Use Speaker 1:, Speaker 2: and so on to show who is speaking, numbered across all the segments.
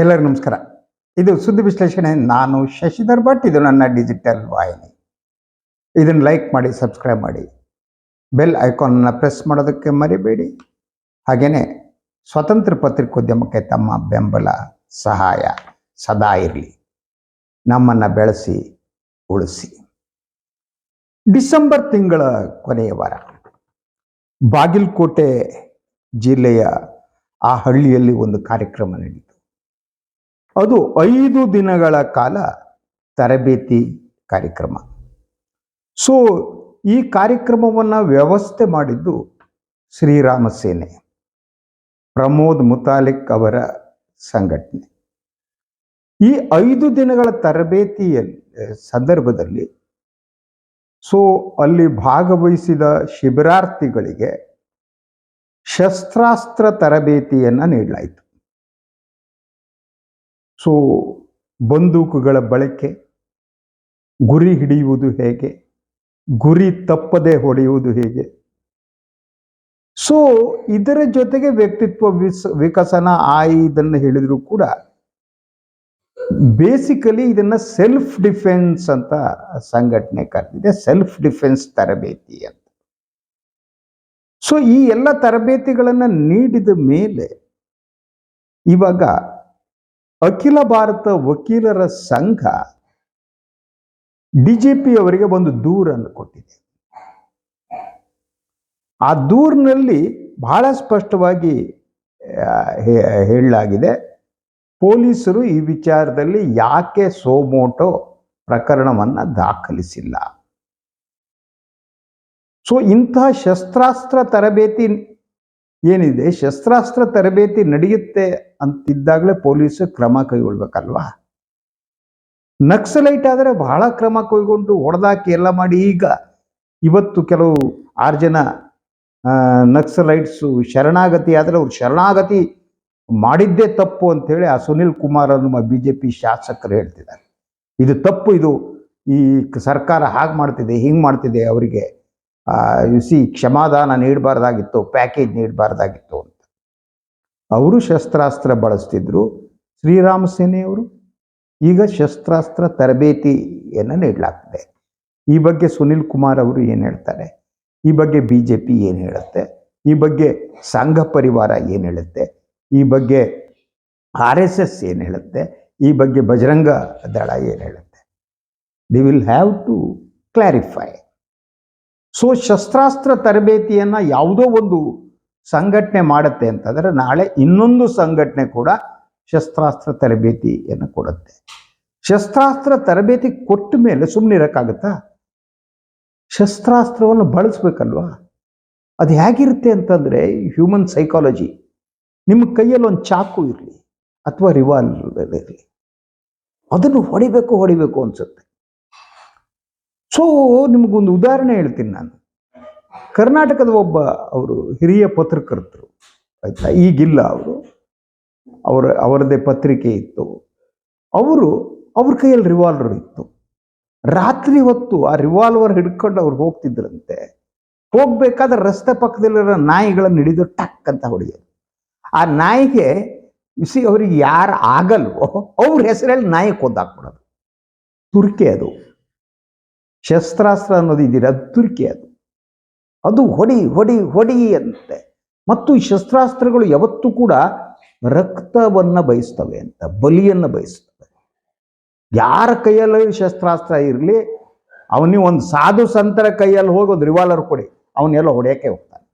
Speaker 1: ಎಲ್ಲರಿಗೂ ನಮಸ್ಕಾರ. ಇದು ಸುದ್ದಿ ವಿಶ್ಲೇಷಣೆ. ನಾನು ಶಶಿಧರ್ ಭಟ್. ಇದು ನನ್ನ ಡಿಜಿಟಲ್ ವಾಹಿನಿ. ಇದನ್ನು ಲೈಕ್ ಮಾಡಿ ಸಬ್ಸ್ಕ್ರೈಬ್ ಮಾಡಿ. ಬೆಲ್ ಐಕಾನನ್ನು ಪ್ರೆಸ್ ಮಾಡೋದಕ್ಕೆ ಮರಿಬೇಡಿ. ಹಾಗೆಯೇ ಸ್ವತಂತ್ರ ಪತ್ರಿಕೋದ್ಯಮಕ್ಕೆ ತಮ್ಮ ಬೆಂಬಲ, ಸಹಾಯ ಸದಾ ಇರಲಿ. ನಮ್ಮನ್ನು ಬೆಳೆಸಿ, ಉಳಿಸಿ. ಡಿಸೆಂಬರ್ ತಿಂಗಳ ಕೊನೆಯ ವಾರ. ಬಾಗಲಕೋಟೆ ಜಿಲ್ಲೆಯ ಆ ಹಳ್ಳಿಯಲ್ಲಿ ಒಂದು ಕಾರ್ಯಕ್ರಮ ನಡೀತು. ಅದು ಐದು ದಿನಗಳ ಕಾಲ ತರಬೇತಿ ಕಾರ್ಯಕ್ರಮ. ಸೊ ಈ ಕಾರ್ಯಕ್ರಮವನ್ನು ವ್ಯವಸ್ಥೆ ಮಾಡಿದ್ದು ಶ್ರೀರಾಮ ಸೇನೆ, ಪ್ರಮೋದ್ ಮುತಾಲಿಕ್ ಅವರ ಸಂಘಟನೆ. ಈ ಐದು ದಿನಗಳ ತರಬೇತಿಯ ಸಂದರ್ಭದಲ್ಲಿ ಸೊ ಅಲ್ಲಿ ಭಾಗವಹಿಸಿದ ಶಿಬಿರಾರ್ಥಿಗಳಿಗೆ ಶಸ್ತ್ರಾಸ್ತ್ರ ತರಬೇತಿಯನ್ನು ನೀಡಲಾಯಿತು. ಸೊ ಬಂದೂಕುಗಳ ಬಳಕೆ, ಗುರಿ ಹಿಡಿಯುವುದು ಹೇಗೆ, ಗುರಿ ತಪ್ಪದೆ ಹೊಡೆಯುವುದು ಹೇಗೆ? ಸೊ ಇದರ ಜೊತೆಗೆ ವ್ಯಕ್ತಿತ್ವ ವಿಸ್, ವಿಕಸನ ಆಯಿ ಇದನ್ನು ಹೇಳಿದ್ರು ಕೂಡ ಬೇಸಿಕಲಿ ಇದನ್ನ ಸೆಲ್ಫ್ ಡಿಫೆನ್ಸ್ ಅಂತ ಸಂಘಟನೆ ಕರೆದಿದೆ. ಸೆಲ್ಫ್ ಡಿಫೆನ್ಸ್ ತರಬೇತಿ ಅಂತ. ಸೊ ಈ ಎಲ್ಲ ತರಬೇತಿಗಳನ್ನು ನೀಡಿದ ಮೇಲೆ ಇವಾಗ ಅಖಿಲ ಭಾರತ ವಕೀಲರ ಸಂಘ ಡಿಜಿಪಿ ಅವರಿಗೆ ಒಂದು ದೂರನ್ನು ಕೊಟ್ಟಿದೆ. ಆ ದೂರಿನಲ್ಲಿ ಬಹಳ ಸ್ಪಷ್ಟವಾಗಿ ಹೇಳಲಾಗಿದೆ, ಪೊಲೀಸರು ಈ ವಿಚಾರದಲ್ಲಿ ಯಾಕೆ ಸೋಮೋಟೋ ಪ್ರಕರಣವನ್ನು ದಾಖಲಿಸಿಲ್ಲ. ಸೊ, ಇಂತಹ ಶಸ್ತ್ರಾಸ್ತ್ರ ತರಬೇತಿ ಏನಿದೆ? ಶಸ್ತ್ರಾಸ್ತ್ರ ತರಬೇತಿ ನಡೆಯುತ್ತೆ ಅಂತಿದ್ದಾಗಲೇ ಪೊಲೀಸ್ ಕ್ರಮ ಕೈಗೊಳ್ಬೇಕಲ್ವಾ? ನಕ್ಸಲೈಟ್ ಆದರೆ ಬಹಳ ಕ್ರಮ ಕೈಗೊಂಡು ಹೊಡೆದಾಕಿ ಎಲ್ಲ ಮಾಡಿ ಈಗ ಇವತ್ತು ಕೆಲವು ಆರು ಜನ ನಕ್ಸಲೈಟ್ಸು ಶರಣಾಗತಿ ಆದರೆ ಅವ್ರು ಶರಣಾಗತಿ ಮಾಡಿದ್ದೇ ತಪ್ಪು ಅಂತೇಳಿ ಆ ಸುನಿಲ್ ಕುಮಾರ್ ಅನ್ನುವ ಬಿ ಜೆ ಪಿ ಶಾಸಕರು ಹೇಳ್ತಿದ್ದಾರೆ. ಇದು ತಪ್ಪು, ಇದು ಈ ಸರ್ಕಾರ ಹಾಗೆ ಮಾಡ್ತಿದೆ, ಹಿಂಗೆ ಮಾಡ್ತಿದೆ ಅವರಿಗೆ. ಸಿ ಕ್ಷಮಾದಾನ ನೀಡಬಾರ್ದಾಗಿತ್ತು ಪ್ಯಾಕೇಜ್ ನೀಡಬಾರ್ದಾಗಿತ್ತು ಅಂತ. ಅವರು ಶಸ್ತ್ರಾಸ್ತ್ರ ಬಳಸ್ತಿದ್ರು, ಶ್ರೀರಾಮ ಸೇನೆಯವರು ಈಗ ಶಸ್ತ್ರಾಸ್ತ್ರ ತರಬೇತಿಯನ್ನು ನೀಡಲಾಗ್ತದೆ. ಈ ಬಗ್ಗೆ ಸುನಿಲ್ ಕುಮಾರ್ ಅವರು ಏನು ಹೇಳ್ತಾರೆ? ಈ ಬಗ್ಗೆ ಬಿ ಜೆ ಪಿ ಏನು ಹೇಳುತ್ತೆ? ಈ ಬಗ್ಗೆ ಸಂಘ ಪರಿವಾರ ಏನು ಹೇಳುತ್ತೆ? ಈ ಬಗ್ಗೆ ಆರ್ ಎಸ್ ಎಸ್ ಏನು ಹೇಳುತ್ತೆ? ಈ ಬಗ್ಗೆ ಬಜರಂಗ ದಳ ಏನು ಹೇಳುತ್ತೆ? They will have to clarify so ಶಸ್ತ್ರಾಸ್ತ್ರ ತರಬೇತಿಯನ್ನು ಯಾವುದೋ ಒಂದು ಸಂಘಟನೆ ಮಾಡುತ್ತೆ ಅಂತಂದರೆ ನಾಳೆ ಇನ್ನೊಂದು ಸಂಘಟನೆ ಕೂಡ ಶಸ್ತ್ರಾಸ್ತ್ರ ತರಬೇತಿಯನ್ನು ಕೊಡುತ್ತೆ. ಶಸ್ತ್ರಾಸ್ತ್ರ ತರಬೇತಿ ಕೊಟ್ಟ ಮೇಲೆ ಸುಮ್ಮನೆ ಇರೋಕ್ಕಾಗತ್ತಾ? ಶಸ್ತ್ರಾಸ್ತ್ರವನ್ನು ಬಳಸ್ಬೇಕಲ್ವಾ? ಅದು ಹೇಗಿರುತ್ತೆ ಅಂತಂದರೆ ಹ್ಯೂಮನ್ ಸೈಕಾಲಜಿ ನಿಮ್ಮ ಕೈಯಲ್ಲಿ ಒಂದು ಚಾಕು ಇರಲಿ, ಅಥವಾ ರಿವಾಲ್ವರ್ ಇರಲಿ, ಅದನ್ನು ಹೊಡಿಬೇಕು ಹೊಡಿಬೇಕು ಅನ್ಸುತ್ತೆ. ಸೊ ನಿಮಗೊಂದು ಉದಾಹರಣೆ ಹೇಳ್ತೀನಿ ನಾನು. ಕರ್ನಾಟಕದ ಒಬ್ಬ ಅವರು ಹಿರಿಯ ಪತ್ರಕರ್ತರು, ಆಯಿತಾ? ಈಗಿಲ್ಲ ಅವರು. ಅವರ, ಅವರದೇ ಪತ್ರಿಕೆ ಇತ್ತು. ಅವರು, ಅವ್ರ ಕೈಯಲ್ಲಿ ರಿವಾಲ್ವರ್ ಇತ್ತು. ರಾತ್ರಿ ಹೊತ್ತು ಆ ರಿವಾಲ್ವರ್ ಹಿಡ್ಕೊಂಡು ಅವ್ರು ಹೋಗ್ತಿದ್ರಂತೆ. ಹೋಗ್ಬೇಕಾದ್ರೆ ರಸ್ತೆ ಪಕ್ಕದಲ್ಲಿರೋ ನಾಯಿಗಳನ್ನು ಹಿಡಿದು ಟಕ್ ಅಂತ ಹೊಡೆಯೋದು. ಆ ನಾಯಿಗೆ ಬಿಸಿ ಅವ್ರಿಗೆ ಯಾರು ಆಗಲ್ವೋ, ಅವ್ರ ಹೆಸರಲ್ಲಿ ನಾಯಿ ಕೊದ್ದಾಕ್ಬಿಡೋದು ತುರ್ಕೆ ಅದು. ಶಸ್ತ್ರಾಸ್ತ್ರ ಅನ್ನೋದು ಇದೀರ ಅದು ತುರ್ಕಿ ಅದು. ಅದು ಹೊಡಿ ಹೊಡಿ ಹೊಡಿ ಅಂತೆ. ಮತ್ತು ಈ ಶಸ್ತ್ರಾಸ್ತ್ರಗಳು ಯಾವತ್ತೂ ಕೂಡ ರಕ್ತವನ್ನು ಬಯಸ್ತವೆ ಅಂತ, ಬಲಿಯನ್ನು ಬಯಸ್ತವೆ. ಯಾರ ಕೈಯಲ್ಲಿ ಶಸ್ತ್ರಾಸ್ತ್ರ ಇರಲಿ, ಅವನಿಗೆ ಒಂದು ಸಾಧು ಸಂತರ ಕೈಯಲ್ಲಿ ಹೋಗಿ ಒಂದು ರಿವಾಲ್ವರ್ ಕೊಡಿ ಅವನ್ನೆಲ್ಲ ಹೊಡೆಯಕ್ಕೆ ಹೋಗ್ತಾನೆ.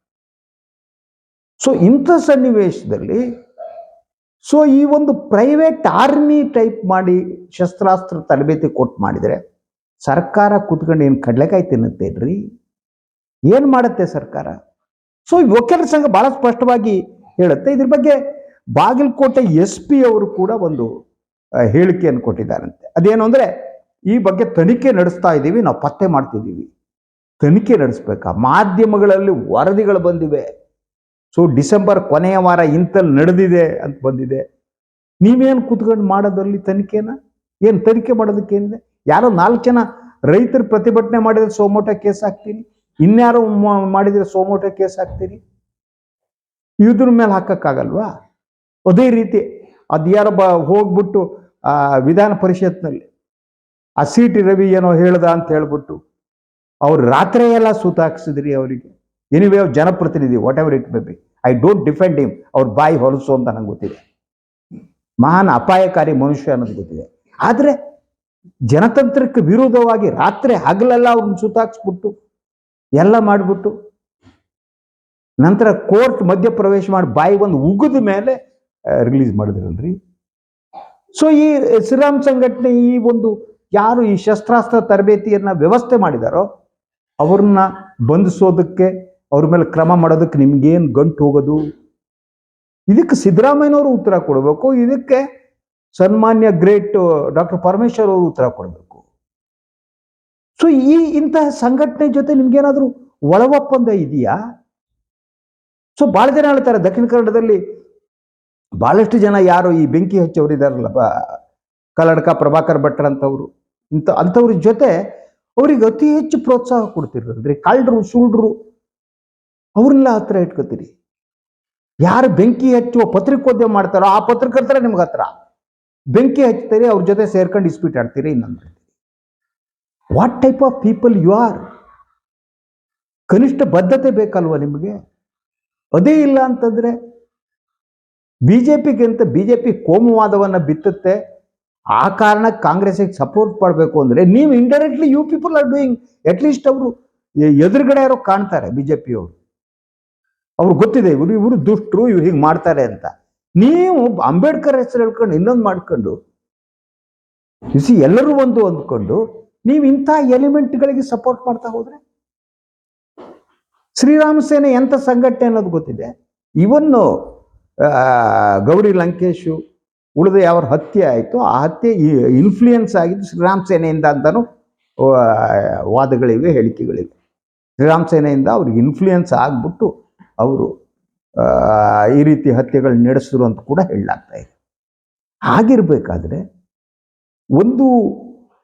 Speaker 1: ಸೊ ಇಂಥ ಸನ್ನಿವೇಶದಲ್ಲಿ ಸೊ ಈ ಒಂದು ಪ್ರೈವೇಟ್ ಆರ್ಮಿ ಟೈಪ್ ಮಾಡಿ ಶಸ್ತ್ರಾಸ್ತ್ರ ತರಬೇತಿ ಕೊಟ್ಟು ಮಾಡಿದರೆ ಸರ್ಕಾರ ಕೂತ್ಕೊಂಡು ಏನು ಕಡ್ಲೆಕಾಯಿ ರೀ ಏನು ಮಾಡುತ್ತೆ ಸರ್ಕಾರ? ಸೊ ವಕೀಲರ ಸಂಘ ಭಾಳ ಸ್ಪಷ್ಟವಾಗಿ ಹೇಳುತ್ತೆ. ಇದ್ರ ಬಗ್ಗೆ ಬಾಗಲಕೋಟೆ ಎಸ್ ಪಿ ಅವರು ಕೂಡ ಒಂದು ಹೇಳಿಕೆಯನ್ನು ಕೊಟ್ಟಿದ್ದಾರಂತೆ. ಅದೇನು ಅಂದರೆ, ಈ ಬಗ್ಗೆ ತನಿಖೆ ನಡೆಸ್ತಾ ಇದ್ದೀವಿ, ನಾವು ಪತ್ತೆ ಮಾಡ್ತಿದ್ದೀವಿ. ತನಿಖೆ ನಡೆಸ್ಬೇಕಾ? ಮಾಧ್ಯಮಗಳಲ್ಲಿ ವರದಿಗಳು ಬಂದಿವೆ. ಸೊ ಡಿಸೆಂಬರ್ ಕೊನೆಯ ವಾರ ಇಂಥಲ್ಲಿ ನಡೆದಿದೆ ಅಂತ ಬಂದಿದೆ. ನೀವೇನು ಕೂತ್ಕೊಂಡು ಮಾಡೋದ್ರಲ್ಲಿ ತನಿಖೆನ? ಏನು ತನಿಖೆ ಮಾಡೋದಕ್ಕೆ ಏನಿದೆ ಯಾರೋ ನಾಲ್ಕು ಜನ ರೈತರು ಪ್ರತಿಭಟನೆ ಮಾಡಿದ್ರೆ ಸೋಮೋಟ ಕೇಸ್ ಹಾಕ್ತೀರಿ? ಇನ್ಯಾರೋ ಮಾಡಿದ್ರೆ ಸೋಮೋಟ ಕೇಸ್ ಹಾಕ್ತೀರಿ? ಇದ್ರ ಮೇಲೆ ಹಾಕಕ್ಕಾಗಲ್ವಾ? ಅದೇ ರೀತಿ ಅದ್ಯಾರೋ ಬ, ಹೋಗ್ಬಿಟ್ಟು, ಆ, ವಿಧಾನ ಪರಿಷತ್ನಲ್ಲಿ ಆ ಸಿ ರವಿ ಏನೋ ಹೇಳ್ದ ಅಂತ ಹೇಳ್ಬಿಟ್ಟು ಅವ್ರು ರಾತ್ರಿ ಎಲ್ಲ ಸುತ್ತಾಕ್ಸಿದ್ರಿ ಅವರಿಗೆ. Anyway ಜನಪ್ರತಿನಿಧಿ whatever it may be I don't defend him ಅವ್ರ ಬಾಯಿ ಹೊಲಸು ಅಂತ ನಂಗೆ ಗೊತ್ತಿದೆ. ಮಹಾನ್ ಅಪಾಯಕಾರಿ ಮನುಷ್ಯ ಅನ್ನೋದು ಗೊತ್ತಿದೆ. ಆದರೆ ಜನತಂತ್ರಕ್ಕೆ ವಿರೋಧವಾಗಿ ರಾತ್ರಿ ಹಗಲೆಲ್ಲ ಅವ್ರನ್ನ ಸುತ್ತಾಕ್ಸ್ಬಿಟ್ಟು ಎಲ್ಲ ಮಾಡಿಬಿಟ್ಟು ನಂತರ ಕೋರ್ಟ್ ಮಧ್ಯಪ್ರವೇಶ ಮಾಡಿ ಬಾಯಿ ಒಂದು ಉಗಿದ ಮೇಲೆ ರಿಲೀಸ್ ಮಾಡಿದ್ರಲ್ರಿ ಸೊ ಈ ಶ್ರೀರಾಮ್ ಸಂಘಟನೆ ಈ ಒಂದು ಯಾರು ಈ ಶಸ್ತ್ರಾಸ್ತ್ರ ತರಬೇತಿಯನ್ನ ವ್ಯವಸ್ಥೆ ಮಾಡಿದಾರೋ, ಅವ್ರನ್ನ ಬಂಧಿಸೋದಕ್ಕೆ, ಅವ್ರ ಮೇಲೆ ಕ್ರಮ ಮಾಡೋದಕ್ಕೆ ನಿಮ್ಗೇನು ಗಂಟು ಹೋಗೋದು? ಇದಕ್ಕೆ ಸಿದ್ದರಾಮಯ್ಯನವರು ಉತ್ತರ ಕೊಡಬೇಕು. ಇದಕ್ಕೆ ಸನ್ಮಾನ್ಯ ಗ್ರೇಟ್ ಡಾಕ್ಟರ್ ಪರಮೇಶ್ವರ್ ಅವರು ಉತ್ತರ ಕೊಡಬೇಕು. ಸೊ ಈ ಇಂತಹ ಸಂಘಟನೆ ಜೊತೆ ನಿಮ್ಗೇನಾದರೂ ಒಳ ಒಪ್ಪಂದ ಇದೆಯಾ? ಸೊ ಬಹಳ ಜನ ಹೇಳ್ತಾರೆ, ದಕ್ಷಿಣ ಕನ್ನಡದಲ್ಲಿ ಬಹಳಷ್ಟು ಜನ ಯಾರು ಈ ಬೆಂಕಿ ಹಚ್ಚೋರು ಇದಾರಲ್ಲ ಕಲ್ಲಡ್ಕ ಪ್ರಭಾಕರ್ ಭಟ್ರ ಅಂತವ್ರು ಇಂಥ, ಅಂಥವ್ರ ಜೊತೆ ಅವ್ರಿಗೆ ಅತಿ ಹೆಚ್ಚು ಪ್ರೋತ್ಸಾಹ ಕೊಡ್ತಿರಲ್ರಿ ಕಳ್ಳರು ಸುಳ್ರು ಅವ್ರನ್ನೆಲ್ಲ ಹತ್ರ ಇಟ್ಕೋತೀರಿ. ಯಾರು ಬೆಂಕಿ ಹಚ್ಚುವ ಪತ್ರಿಕೋದ್ಯಮ ಮಾಡ್ತಾರೋ ಆ ಪತ್ರಕರ್ತರ ನಿಮ್ಗೆ ಹತ್ರ. ಬೆಂಕಿ ಹಚ್ತೀರಿ ಅವ್ರ ಜೊತೆ ಸೇರ್ಕೊಂಡು ಡಿಸ್ಪ್ಯೂಟ್ ಆಡ್ತೀರಿ ಇನ್ನೊಂದು ಮಾಡ್ತೀರಿ what type of people you are ಕನಿಷ್ಠ ಬದ್ಧತೆ ಬೇಕಲ್ವ ನಿಮಗೆ? ಅದೇ ಇಲ್ಲ ಅಂತಂದ್ರೆ ಬಿ ಜೆ ಪಿ ಕೋಮುವಾದವನ್ನ ಬಿತ್ತುತ್ತೆ, ಆ ಕಾರಣಕ್ಕೆ ಕಾಂಗ್ರೆಸ್ಗೆ ಸಪೋರ್ಟ್ ಮಾಡಬೇಕು ಅಂದ್ರೆ ನೀವು indirectly you people are doing at least ಅವರು ಎದುರುಗಡೆ ಯಾರೋ ಕಾಣ್ತಾರೆ ಬಿಜೆಪಿ ಅವರು ಅವ್ರಿಗೆ ಗೊತ್ತಿದೆ ಇವರು ಇವರು ದುಷ್ಟರು, ಇವ್ರು ಹೀಗೆ ಮಾಡ್ತಾರೆ ಅಂತ. ನೀವು ಅಂಬೇಡ್ಕರ್ ಹೆಸರು ಹೇಳ್ಕೊಂಡು ಇನ್ನೊಂದು ಮಾಡ್ಕೊಂಡು ಸಿ ಎಲ್ಲರೂ ಒಂದು ಅಂದ್ಕೊಂಡು ನೀವು ಇಂಥ ಎಲಿಮೆಂಟ್ಗಳಿಗೆ ಸಪೋರ್ಟ್ ಮಾಡ್ತಾ ಹೋದ್ರೆ? ಶ್ರೀರಾಮ ಸೇನೆ ಎಂಥ ಸಂಘಟನೆ ಅನ್ನೋದು ಗೊತ್ತಿದೆ. ಇವನ್ನು ಗೌರಿ ಲಂಕೇಶು, ಉಳಿದ ಯಾವ ಹತ್ಯೆ ಆಯಿತು ಆ ಹತ್ಯೆ ಇನ್ಫ್ಲೂಯೆನ್ಸ್ ಆಗಿದ್ದು ಶ್ರೀರಾಮ ಸೇನೆಯಿಂದ ಅಂತಲೂ ವಾದಗಳಿವೆ, ಹೇಳಿಕೆಗಳಿವೆ. ಶ್ರೀರಾಮ ಸೇನೆಯಿಂದ ಅವ್ರಿಗೆ ಇನ್ಫ್ಲೂಯೆನ್ಸ್ ಆಗಿಬಿಟ್ಟು ಅವರು ಈ ರೀತಿ ಹತ್ಯೆಗಳು ನಡೆಸಿದ್ರು ಅಂತ ಕೂಡ ಹೇಳಲಾಗ್ತಾ ಇದೆ. ಆಗಿರಬೇಕಾದ್ರೆ ಒಂದು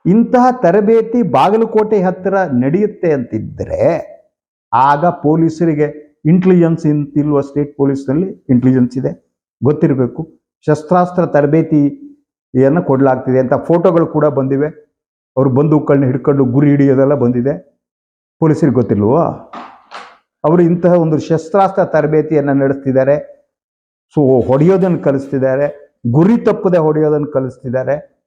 Speaker 1: ಇಂತಹ ತರಬೇತಿ ಬಾಗಲಕೋಟೆ ಹತ್ತಿರ ನಡೆಯುತ್ತೆ ಅಂತಿದ್ದರೆ ಆಗ ಪೊಲೀಸರಿಗೆ ಇಂಟೆಲಿಜೆನ್ಸ್ ಇಂತಿಲ್ವ ಸ್ಟೇಟ್ ಪೊಲೀಸ್ನಲ್ಲಿ ಇಂಟೆಲಿಜೆನ್ಸ್ ಇದೆ, ಗೊತ್ತಿರಬೇಕು. ಶಸ್ತ್ರಾಸ್ತ್ರ ತರಬೇತಿಯನ್ನು ಕೊಡಲಾಗ್ತಿದೆ ಅಂತ ಫೋಟೋಗಳು ಕೂಡ ಬಂದಿವೆ. ಅವರು ಬಂದೂಕಗಳನ್ನ ಹಿಡ್ಕೊಂಡು ಗುರಿ ಹಿಡಿಯೋದೆಲ್ಲ ಬಂದಿದೆ. ಪೊಲೀಸರಿಗೆ ಗೊತ್ತಿಲ್ವೋ? ಅವರು ಇಂತಹ ಒಂದು ಶಸ್ತ್ರಾಸ್ತ್ರ ತರಬೇತಿಯನ್ನು ನಡೆಸ್ತಿದ್ದಾರೆ. ಸೊ, ಹೊಡೆಯೋದನ್ನು ಕಲಿಸ್ತಿದ್ದಾರೆ. ಗುರಿ ತಪ್ಪದೆ ಹೊಡೆಯೋದನ್ನು ಕಲಿಸ್ತಿದ್ದಾರೆ.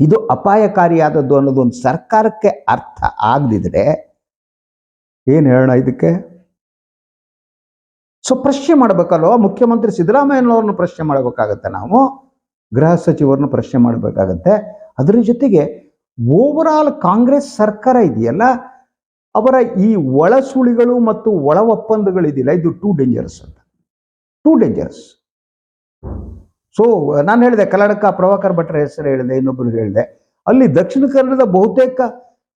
Speaker 1: ಇದು ಅಪಾಯಕಾರಿಯಾದದ್ದು ಅನ್ನೋದು ಒಂದು ಸರ್ಕಾರಕ್ಕೆ ಅರ್ಥ ಆಗದಿದ್ರೆ ಏನು ಹೇಳೋಣ ಇದಕ್ಕೆ? ಸೊ, ಪ್ರಶ್ನೆ ಮಾಡಬೇಕಲ್ವ? ಮುಖ್ಯಮಂತ್ರಿ ಸಿದ್ದರಾಮಯ್ಯನವ್ರನ್ನ ಪ್ರಶ್ನೆ ಮಾಡಬೇಕಾಗತ್ತೆ ನಾವು. ಗೃಹ ಸಚಿವರನ್ನ ಪ್ರಶ್ನೆ ಮಾಡಬೇಕಾಗತ್ತೆ. ಅದರ ಜೊತೆಗೆ ಓವರ್ ಆಲ್ ಕಾಂಗ್ರೆಸ್ ಸರ್ಕಾರ ಇದೆಯಲ್ಲ ಅವರ ಈ ಒಳಸುಳಿಗಳು ಮತ್ತು ಒಳ ಒಪ್ಪಂದಗಳಿದೆಯಲ್ಲ ಇದು ಟೂ ಡೇಂಜರಸ್ ಅಂತ. ಟೂ ಡೇಂಜರಸ್ ಸೊ ನಾನು ಹೇಳಿದೆ ಕಲ್ಲಡಕ ಪ್ರಭಾಕರ್ ಭಟ್ರ ಹೆಸರು ಹೇಳಿದೆ ಇನ್ನೊಬ್ಬರು ಹೇಳಿದೆ. ಅಲ್ಲಿ ದಕ್ಷಿಣ ಕನ್ನಡದ ಬಹುತೇಕ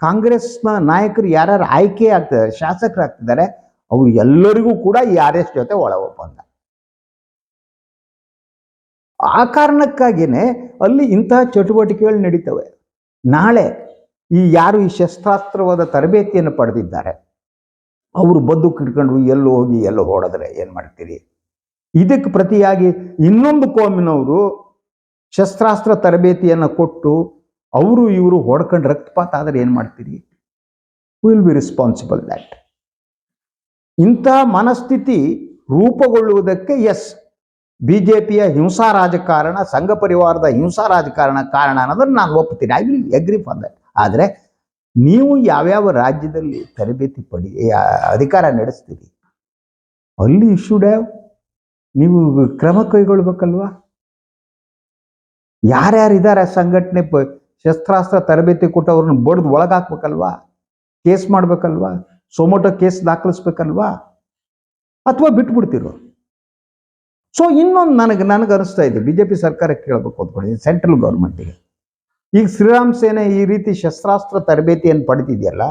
Speaker 1: ಕಾಂಗ್ರೆಸ್ನ ನಾಯಕರು ಯಾರ್ಯಾರು ಆಯ್ಕೆ ಆಗ್ತಿದ್ದಾರೆ ಶಾಸಕರಾಗ್ತಿದ್ದಾರೆ, ಅವ್ರು ಎಲ್ಲರಿಗೂ ಕೂಡ ಈ ಆರ್ ಎಸ್ ಜೊತೆ ಒಳ ಒಪ್ಪಂದ ಆ ಕಾರಣಕ್ಕಾಗಿಯೇ ಅಲ್ಲಿ ಇಂತಹ ಚಟುವಟಿಕೆಗಳು ನಡೀತವೆ. ನಾಳೆ ಈ ಯಾರು ಈ ಶಸ್ತ್ರಾಸ್ತ್ರವಾದ ತರಬೇತಿಯನ್ನು ಪಡೆದಿದ್ದಾರೆ, ಅವರು ಬದ್ದು ಕಿಟ್ಕೊಂಡು ಎಲ್ಲೋ ಹೋಗಿ ಎಲ್ಲೋ ಹೊಡೆದ್ರೆ ಏನು ಮಾಡ್ತೀರಿ? ಇದಕ್ಕೆ ಪ್ರತಿಯಾಗಿ ಇನ್ನೊಂದು ಕೋಮಿನವರು ಶಸ್ತ್ರಾಸ್ತ್ರ ತರಬೇತಿಯನ್ನು ಕೊಟ್ಟು ಅವರು ಇವರು ಹೊಡ್ಕೊಂಡು ರಕ್ತಪಾತ ಆದರೆ ಏನು ಮಾಡ್ತೀರಿ? ವಿಲ್ ಬಿ ರೆಸ್ಪಾನ್ಸಿಬಲ್ ದ್ಯಾಟ್ ಇಂಥ ಮನಸ್ಥಿತಿ ರೂಪುಗೊಳ್ಳುವುದಕ್ಕೆ ಎಸ್ ಬಿ ಜೆ ಪಿಯ ಹಿಂಸಾ ರಾಜಕಾರಣ, ಸಂಘ ಪರಿವಾರದ ಹಿಂಸಾ ರಾಜಕಾರಣ ಕಾರಣ ಅನ್ನೋದನ್ನು ನಾನು ಒಪ್ತೀನಿ. I will agree for that ಆದರೆ ನೀವು ಯಾವ್ಯಾವ ರಾಜ್ಯದಲ್ಲಿ ತರಬೇತಿ ಪಡಿ ಅಧಿಕಾರ ನಡೆಸ್ತೀರಿ? ಅಲ್ಲಿ ಶುಡ್ ಹ್ಯಾವ್ ನೀವು ಕ್ರಮ ಕೈಗೊಳ್ಬೇಕಲ್ವಾ? ಯಾರ್ಯಾರಿದ್ದಾರೆ ಸಂಘಟನೆ ಶಸ್ತ್ರಾಸ್ತ್ರ ತರಬೇತಿ ಕೊಟ್ಟವ್ರನ್ನ ಬಡ್ದು ಒಳಗಾಕ್ಬೇಕಲ್ವಾ? ಕೇಸ್ ಮಾಡ್ಬೇಕಲ್ವಾ? ಸೊಮೊಟೊ ಕೇಸ್ ದಾಖಲಿಸ್ಬೇಕಲ್ವಾ? ಅಥವಾ ಬಿಟ್ಬಿಡ್ತಿರೋ? ಸೊ ಇನ್ನೊಂದು ನನಗೆ ನನಗೆ ಅನಿಸ್ತಾ ಇದೆ ಬಿ ಜೆ ಪಿ ಸರ್ಕಾರಕ್ಕೆ ಕೇಳಬೇಕು ಅಂದ್ಕೊಂಡು ಸೆಂಟ್ರಲ್ ಗೌರ್ಮೆಂಟಿಗೆ. ಈಗ ಶ್ರೀರಾಮ್ ಸೇನೆ ಈ ರೀತಿ ಶಸ್ತ್ರಾಸ್ತ್ರ ತರಬೇತಿಯನ್ನು ಪಡೆದಿದೆಯಲ್ಲ,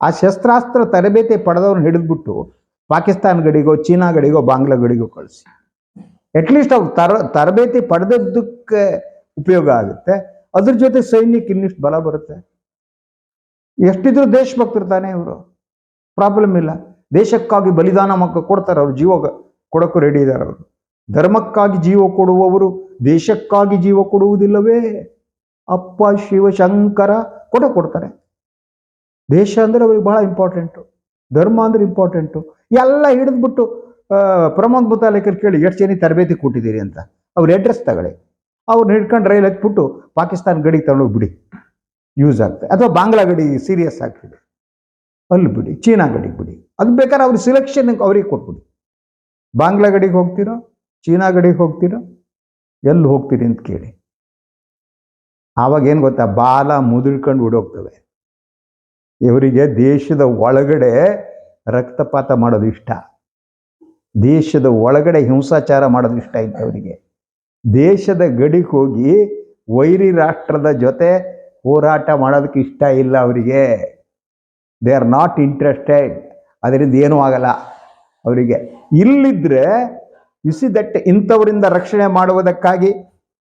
Speaker 1: ಆ ಶಸ್ತ್ರಾಸ್ತ್ರ ತರಬೇತಿ ಪಡೆದವ್ರನ್ನ ಹಿಡಿದ್ಬಿಟ್ಟು ಪಾಕಿಸ್ತಾನ ಗಡಿಗೋ, ಚೀನಾ ಗಡಿಗೋ, ಬಾಂಗ್ಲಾ ಗಡಿಗೋ ಕಳಿಸಿ. ಅಟ್ಲೀಸ್ಟ್ ಅವ್ರು ತರ, ತರಬೇತಿ ಪಡೆದದ್ದಕ್ಕೆ ಉಪಯೋಗ ಆಗುತ್ತೆ. ಅದ್ರ ಜೊತೆ ಸೈನ್ಯಕ್ಕೆ ಇನ್ನಿಷ್ಟು ಬಲ ಬರುತ್ತೆ. ಎಷ್ಟಿದ್ರು ದೇಶಭಕ್ತರು ತಾನೇ ಇವರು. ಪ್ರಾಬ್ಲಮ್ ಇಲ್ಲ. ದೇಶಕ್ಕಾಗಿ ಬಲಿದಾನ ಮಕ್ಕ ಕೊಡ್ತಾರೆ ಅವ್ರು, ಜೀವ ಕೊಡೋಕ್ಕೂ ರೆಡಿ ಇದ್ದಾರೆ ಅವರು. ಧರ್ಮಕ್ಕಾಗಿ ಜೀವ ಕೊಡುವವರು ದೇಶಕ್ಕಾಗಿ ಜೀವ ಕೊಡುವುದಿಲ್ಲವೇ? ಅಪ್ಪ ಶಿವಶಂಕರ ಕೊಡ ಕೊಡ್ತಾರೆ. ದೇಶ ಅಂದ್ರೆ ಅವ್ರಿಗೆ ಬಹಳ ಇಂಪಾರ್ಟೆಂಟು ಧರ್ಮ ಅಂದ್ರೆ ಇಂಪಾರ್ಟೆಂಟು ಎಲ್ಲ ಹಿಡಿದ್ಬಿಟ್ಟು ಬಿಟ್ಟು ಪ್ರಮೋದ್ ಮುತಾಲಿಕರ್ ಕೇಳಿ, ಎಷ್ಟು ಜನ ತರಬೇತಿ ಕೊಟ್ಟಿದ್ದೀರಿ ಅಂತ. ಅವ್ರ ಅಡ್ರೆಸ್ ತಗೊಳ್ಳಿ. ಅವ್ರನ್ನ ಹಿಡ್ಕೊಂಡು ರೈಲ್ ಹಾಕ್ಬಿಟ್ಟು ಪಾಕಿಸ್ತಾನ ಗಡಿಗೆ ತಗೊಂಡೋಗಿ ಬಿಡಿ ಯೂಸ್ ಆಗ್ತದೆ. ಅಥವಾ ಬಾಂಗ್ಲಾ ಗಡಿ ಸೀರಿಯಸ್ ಆಗ್ತದೆ. ಅಲ್ಲಿ ಬಿಡಿ. ಚೀನಾ ಗಡಿಗೆ ಬಿಡಿ. ಅದು ಬೇಕಾದ್ರೆ ಅವ್ರ ಸಿಲೆಕ್ಷನ್ ಅವ್ರಿಗೆ ಕೊಟ್ಬಿಡಿ. ಬಾಂಗ್ಲಾ ಗಡಿಗೆ ಹೋಗ್ತೀರೋ? ಚೀನಾ ಗಡಿಗೆ ಹೋಗ್ತೀರೋ? ಎಲ್ಲಿ ಹೋಗ್ತೀರಿ ಅಂತ ಕೇಳಿ. ಆವಾಗ ಏನು ಗೊತ್ತಾ? ಬಾಲ ಮುದುಳ್ಕೊಂಡು ಓಡೋಗ್ತವೆ. ಇವರಿಗೆ ದೇಶದ ಒಳಗಡೆ ರಕ್ತಪಾತ ಮಾಡೋದು ಇಷ್ಟ. ದೇಶದ ಒಳಗಡೆ ಹಿಂಸಾಚಾರ ಮಾಡೋದು ಇಷ್ಟ ಇತ್ತು ಅವರಿಗೆ. ದೇಶದ ಗಡಿಗೆ ಹೋಗಿ ವೈರಿ ರಾಷ್ಟ್ರದ ಜೊತೆ ಹೋರಾಟ ಮಾಡೋದಕ್ಕೆ ಇಷ್ಟ ಇಲ್ಲ ಅವರಿಗೆ. ದೇ ಆರ್ ನಾಟ್ ಇಂಟ್ರೆಸ್ಟೆಡ್ ಅದರಿಂದ ಏನೂ ಆಗಲ್ಲ ಅವರಿಗೆ. ಇಲ್ಲಿದ್ರೆ ಸಿ ದಟ್ ಇಂಥವರಿಂದ ರಕ್ಷಣೆ ಮಾಡುವುದಕ್ಕಾಗಿ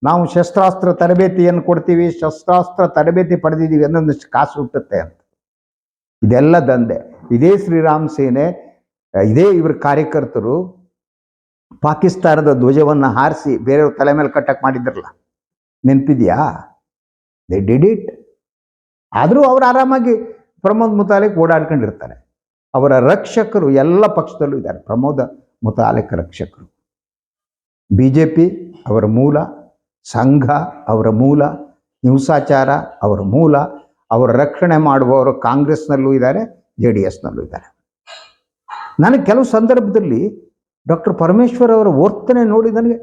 Speaker 1: ನಾವು ಶಸ್ತ್ರಾಸ್ತ್ರ ತರಬೇತಿಯನ್ನು ಕೊಡ್ತೀವಿ, ಶಸ್ತ್ರಾಸ್ತ್ರ ತರಬೇತಿ ಪಡೆದಿದ್ದೀವಿ ಅನ್ನೊಂದಷ್ಟು ಕಾಸು ಹುಟ್ಟುತ್ತೆ ಅಂತ. ಇದೆಲ್ಲ ದಂಧೆ. ಇದೇ ಶ್ರೀರಾಮ್ ಸೇನೆ, ಇದೇ ಇವ್ರ ಕಾರ್ಯಕರ್ತರು ಪಾಕಿಸ್ತಾನದ ಧ್ವಜವನ್ನು ಹಾರಿಸಿ ಬೇರೆಯವ್ರ ತಲೆ ಮೇಲೆ ಕಟ್ಟಕ್ಕೆ ಮಾಡಿದ್ರಲ್ಲ. ನೆನಪಿದ್ಯಾ? ದೇ ಡಿಡ್ ಇಟ್ ಆದರೂ ಅವ್ರು ಆರಾಮಾಗಿ ಪ್ರಮೋದ್ ಮುತಾಲಿಕ್ ಓಡಾಡ್ಕೊಂಡಿರ್ತಾರೆ. ಅವರ ರಕ್ಷಕರು ಎಲ್ಲ ಪಕ್ಷದಲ್ಲೂ ಇದ್ದಾರೆ. ಪ್ರಮೋದ ಮುತಾಲಿಕ್ ರಕ್ಷಕರು. ಬಿ ಜೆ ಪಿ ಅವರ ಮೂಲ ಸಂಘ, ಅವರ ಮೂಲ, ಹಿಂಸಾಚಾರ, ಅವರ ಮೂಲ, ಅವರ ರಕ್ಷಣೆ ಮಾಡುವವರು ಕಾಂಗ್ರೆಸ್ನಲ್ಲೂ ಇದ್ದಾರೆ, ಜೆ ಡಿ ಎಸ್ನಲ್ಲೂ ಇದ್ದಾರೆ. ನನಗೆ ಕೆಲವು ಸಂದರ್ಭದಲ್ಲಿ ಡಾಕ್ಟರ್ ಪರಮೇಶ್ವರ್ ಅವರ ವರ್ತನೆ ನೋಡಿ ನನಗೆ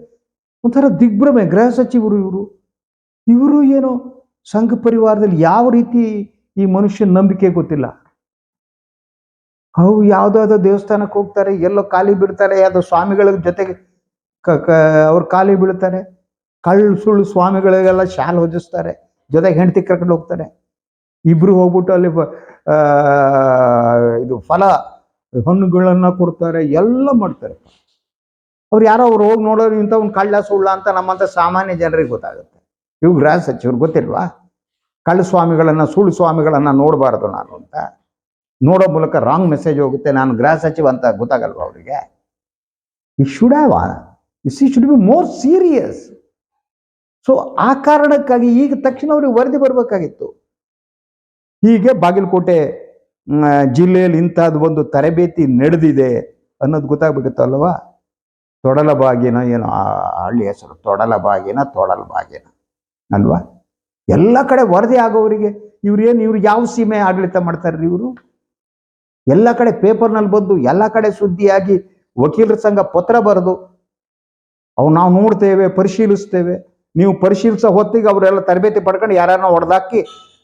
Speaker 1: ಒಂಥರ ದಿಗ್ಭ್ರಮೆ. ಗೃಹ ಸಚಿವರು ಇವರು ಇವರು ಏನೋ ಸಂಘ ಪರಿವಾರದಲ್ಲಿ ಯಾವ ರೀತಿ ಈ ಮನುಷ್ಯನ ನಂಬಿಕೆ ಗೊತ್ತಿಲ್ಲ. ಅವು ಯಾವುದಾದ್ರು ದೇವಸ್ಥಾನಕ್ಕೆ ಹೋಗ್ತಾರೆ, ಎಲ್ಲೋ ಖಾಲಿ ಬಿಡ್ತಾರೆ ಯಾವುದೋ ಸ್ವಾಮಿಗಳ ಜೊತೆಗೆ ಕ, ಅವ್ರು ಖಾಲಿ ಬೀಳ್ತಾರೆ. ಕಳ್ಳು ಸುಳ್ಳು ಸ್ವಾಮಿಗಳಿಗೆಲ್ಲ ಶಾಲ್ ಹೊದಿಸ್ತಾರೆ. ಜೊತೆಗೆ ಹೆಂಡತಿ ಕರ್ಕೊಂಡು ಹೋಗ್ತಾರೆ. ಇಬ್ರು ಹೋಗ್ಬಿಟ್ಟು ಅಲ್ಲಿ ಇದು ಫಲ, ಹಣ್ಣುಗಳನ್ನ ಕೊಡ್ತಾರೆ, ಎಲ್ಲ ಮಾಡ್ತಾರೆ. ಅವ್ರು ಯಾರೋ ಅವ್ರು ಹೋಗಿ ನೋಡೋರು ಇಂಥ ಒಂದು ಕಳ್ಳ ಸುಳ್ಳ ಅಂತ ನಮ್ಮಂಥ ಸಾಮಾನ್ಯ ಜನರಿಗೆ ಗೊತ್ತಾಗುತ್ತೆ. ಇವು ಗೃಹ ಸಚಿವರು ಗೊತ್ತಿಲ್ವಾ? ಕಳ್ಳ ಸ್ವಾಮಿಗಳನ್ನ, ಸುಳ್ಳು ಸ್ವಾಮಿಗಳನ್ನ ನೋಡಬಾರ್ದು ನಾನು ಅಂತ. ನೋಡೋ ಮೂಲಕ ರಾಂಗ್ ಮೆಸೇಜ್ ಹೋಗುತ್ತೆ. ನಾನು ಗೃಹ ಸಚಿವ ಅಂತ ಗೊತ್ತಾಗಲ್ವಾ ಅವರಿಗೆ? It should have is should be more serious so ಆ ಕಾರಣಕ್ಕಾಗಿ ಈಗ ತಕ್ಷಣ ಅವ್ರಿಗೆ ವರದಿ ಬರಬೇಕಾಗಿತ್ತು. ಹೀಗೆ ಬಾಗಲಕೋಟೆ ಜಿಲ್ಲೆಯಲ್ಲಿ ಇಂಥದ್ದು ಒಂದು ತರಬೇತಿ ನಡೆದಿದೆ ಅನ್ನೋದು ಗೊತ್ತಾಗ್ಬೇಕಿತ್ತು ಅಲ್ವಾ ತೊಡಲ ಬಾಗಿನ ಏನೋ, ಆ, ಹಳ್ಳಿ ಹೆಸರು ತೊಡಲ ಬಾಗಿನ ತೊಡಲ ಬಾಗಿನ ಅಲ್ವಾ? ಎಲ್ಲ ಕಡೆ ವರದಿ ಆಗೋವರಿಗೆ ಇವ್ರು ಏನು, ಇವ್ರು ಯಾವ ಸೀಮೆ ಆಡಳಿತ ಮಾಡ್ತಾರ್ರಿ ಇವರು? ಎಲ್ಲ ಕಡೆ ಪೇಪರ್ನಲ್ಲಿ ಬಂದು ಎಲ್ಲ ಕಡೆ ಸುದ್ದಿಯಾಗಿ ವಕೀಲರ ಸಂಘ ಪತ್ರ ಬರೆದು ಅವು ನಾವು ನೋಡ್ತೇವೆ, ಪರಿಶೀಲಿಸ್ತೇವೆ. ನೀವು ಪರಿಶೀಲಿಸೋ ಹೊತ್ತಿಗೆ ಅವರೆಲ್ಲ ತರಬೇತಿ ಪಡ್ಕೊಂಡು ಯಾರನ್ನ ಹೊಡೆದಾಕಿ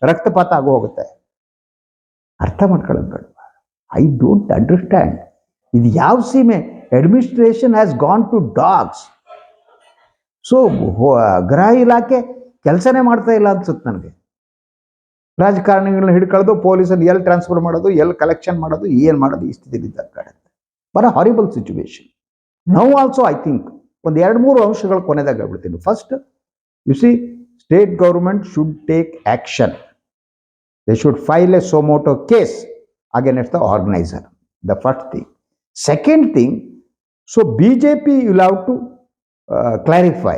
Speaker 1: ರಕ್ತಪಾತ ಆಗೋಗುತ್ತೆ. ಅರ್ಥ ಮಾಡ್ಕೊಳ್ಳೋದು ಬೇಡ. ಐ ಡೋಂಟ್ ಅಂಡರ್ಸ್ಟ್ಯಾಂಡ್ ಇದು ಯಾವ ಸೀಮೆ? Administration has gone to dogs so ಗೃಹ ಇಲಾಖೆ ಕೆಲಸನೇ ಮಾಡ್ತಾ ಇಲ್ಲ ಅನ್ಸುತ್ತೆ ನನಗೆ. ರಾಜಕಾರಣಿಗಳನ್ನ ಹಿಡ್ಕೊಳ್ಳೋದು ಪೊಲೀಸಲ್ಲಿ ಎಲ್ಲಿ ಟ್ರಾನ್ಸ್ಫರ್ ಮಾಡೋದು, ಎಲ್ಲಿ ಕಲೆಕ್ಷನ್ ಮಾಡೋದು, ಏನು ಮಾಡೋದು, ಈ ಸ್ಥಿತಿಯಲ್ಲಿ ಕಾಡುತ್ತೆ. ಬರ horrible situation now also I think ಒಂದು ಎರಡು ಮೂರು ಅಂಶಗಳು ಕೊನೆದಾಗ ಹೇಳ್ಬಿಡ್ತೀನಿ. First you see state government should take action they should file a suo motu case against the organiser the first thing second thing so B J P will have to clarify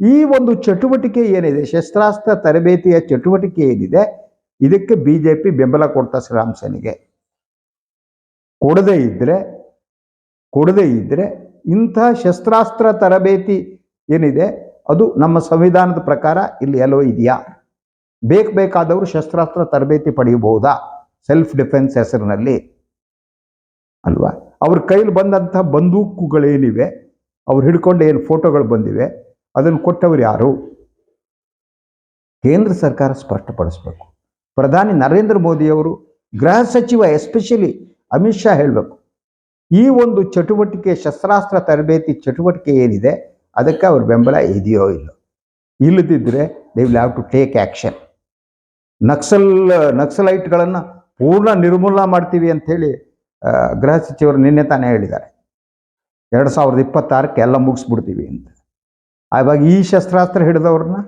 Speaker 1: ಈ ಒಂದು ಚಟುವಟಿಕೆ ಏನಿದೆ, ಶಸ್ತ್ರಾಸ್ತ್ರ ತರಬೇತಿಯ ಚಟುವಟಿಕೆ ಏನಿದೆ, ಇದಕ್ಕೆ B J P ಬೆಂಬಲ ಕೊಡ್ತಾ ಶ್ರೀರಾಮ್ ಸೇನೆಗೆ. ಕೊಡದೇ ಇದ್ರೆ ಕೊಡದೇ ಇದ್ರೆ ಇಂಥ ಶಸ್ತ್ರಾಸ್ತ್ರ ತರಬೇತಿ ಏನಿದೆ ಅದು ನಮ್ಮ ಸಂವಿಧಾನದ ಪ್ರಕಾರ ಇಲ್ಲಿ ಎಲ್ಲೋ ಇದೆಯಾ? ಬೇಕು ಬೇಕಾದವರು ಶಸ್ತ್ರಾಸ್ತ್ರ ತರಬೇತಿ ಪಡೆಯಬಹುದಾ? ಸೆಲ್ಫ್ ಡಿಫೆನ್ಸ್ ಹೆಸರಿನಲ್ಲಿ. ಅಲ್ವಾ? ಅವ್ರ ಕೈಲಿ ಬಂದಂಥ ಬಂದೂಕುಗಳೇನಿವೆ, ಅವ್ರು ಹಿಡ್ಕೊಂಡು ಏನು ಫೋಟೋಗಳು ಬಂದಿವೆ, ಅದನ್ನು ಕೊಟ್ಟವರು ಯಾರು? ಕೇಂದ್ರ ಸರ್ಕಾರ ಸ್ಪಷ್ಟಪಡಿಸ್ಬೇಕು. ಪ್ರಧಾನಿ ನರೇಂದ್ರ ಮೋದಿಯವರು, ಗೃಹ ಸಚಿವ ಎಸ್ಪೆಷಲಿ ಅಮಿತ್ ಶಾ ಹೇಳಬೇಕು, ಈ ಒಂದು ಚಟುವಟಿಕೆ, ಶಸ್ತ್ರಾಸ್ತ್ರ ತರಬೇತಿ ಚಟುವಟಿಕೆ ಏನಿದೆ ಅದಕ್ಕೆ ಅವ್ರ ಬೆಂಬಲ ಇದೆಯೋ ಇಲ್ಲೋ. ಇಲ್ಲದಿದ್ದರೆ they will have to take action Naxal, ನಕ್ಸಲೈಟ್ಗಳನ್ನು ಪೂರ್ಣ ನಿರ್ಮೂಲನ ಮಾಡ್ತೀವಿ ಅಂಥೇಳಿ ಗೃಹ ಸಚಿವರು ನಿನ್ನೆ ತಾನೇ ಹೇಳಿದ್ದಾರೆ. ಎರಡು ಸಾವಿರದ ಇಪ್ಪತ್ತಾರಕ್ಕೆ ಎಲ್ಲ ಮುಗಿಸ್ಬಿಡ್ತೀವಿ ಅಂತ. ಆವಾಗ ಈ ಶಸ್ತ್ರಾಸ್ತ್ರ ಹಿಡಿದವ್ರನ್ನ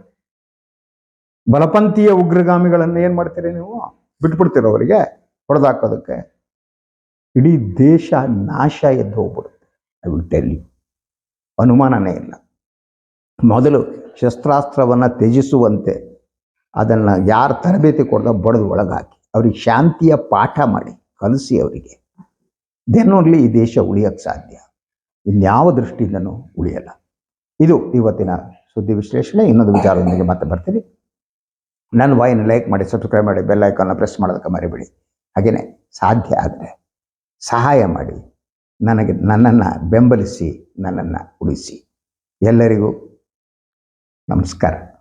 Speaker 1: ಬಲಪಂಥೀಯ ಉಗ್ರಗಾಮಿಗಳನ್ನು ಏನು ಮಾಡ್ತೀರಿ ನೀವು? ಬಿಟ್ಬಿಡ್ತೀರ ಅವರಿಗೆ, ಹೊಡೆದಾಕೋದಕ್ಕೆ. ಇಡೀ ದೇಶ ನಾಶ ಎದ್ದು ಹೋಗ್ಬಿಡುತ್ತೆ ಐ ವಿಲ್ ಟೆಲ್ ಯು ಅನುಮಾನನೇ ಇಲ್ಲ. ಮೊದಲು ಶಸ್ತ್ರಾಸ್ತ್ರವನ್ನು ತ್ಯಜಿಸುವಂತೆ ಅದನ್ನು ಯಾರು ತರಬೇತಿ ಕೊಡ್ದ ಬಡದು ಒಳಗಾಕಿ, ಅವ್ರಿಗೆ ಶಾಂತಿಯ ಪಾಠ ಮಾಡಿ ಕಲಿಸಿ ಅವರಿಗೆ. ದೆನ್ ಓನ್ಲಿ ಈ ದೇಶ ಉಳಿಯೋಕ್ಕೆ ಸಾಧ್ಯ. ಇನ್ಯಾವ ದೃಷ್ಟಿಯಿಂದನೂ ಉಳಿಯಲ್ಲ. ಇದು ಇವತ್ತಿನ ಸುದ್ದಿ ವಿಶ್ಲೇಷಣೆ. ಇನ್ನೊಂದು ವಿಚಾರದೊಂದಿಗೆ ಮತ್ತೆ ಬರ್ತೀವಿ ನನ್ನ ವಾಯಿನ ಲೈಕ್ ಮಾಡಿ ಸಬ್ಸ್ಕ್ರೈಬ್ ಮಾಡಿ ಬೆಲ್ ಐಕಾನ್ನ ಪ್ರೆಸ್ ಮಾಡೋದಕ್ಕೆ ಮರಿಬೇಡಿ. ಹಾಗೆಯೇ ಸಾಧ್ಯ ಆದರೆ ಸಹಾಯ ಮಾಡಿ. ನನಗೆ ನನ್ನನ್ನು ಬೆಂಬಲಿಸಿ ನನ್ನನ್ನು ಉಳಿಸಿ. ಎಲ್ಲರಿಗೂ ನಮಸ್ಕಾರ.